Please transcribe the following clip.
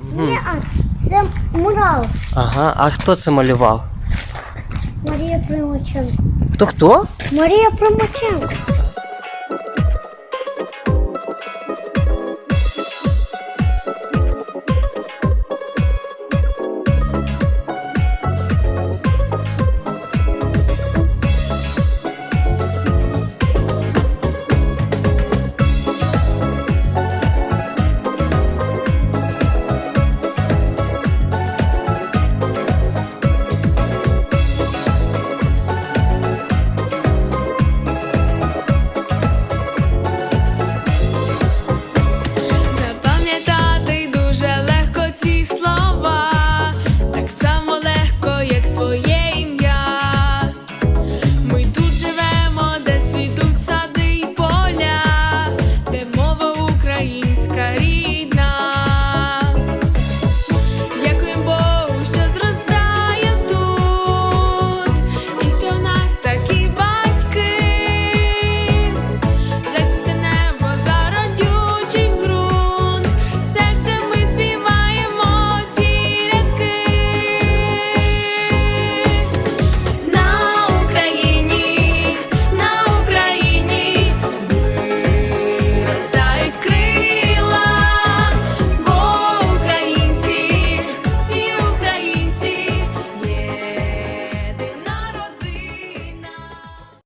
Ні, а це мурал. Ага, а хто це малював? Марія Примаченко. Хто хто? Марія Примаченко.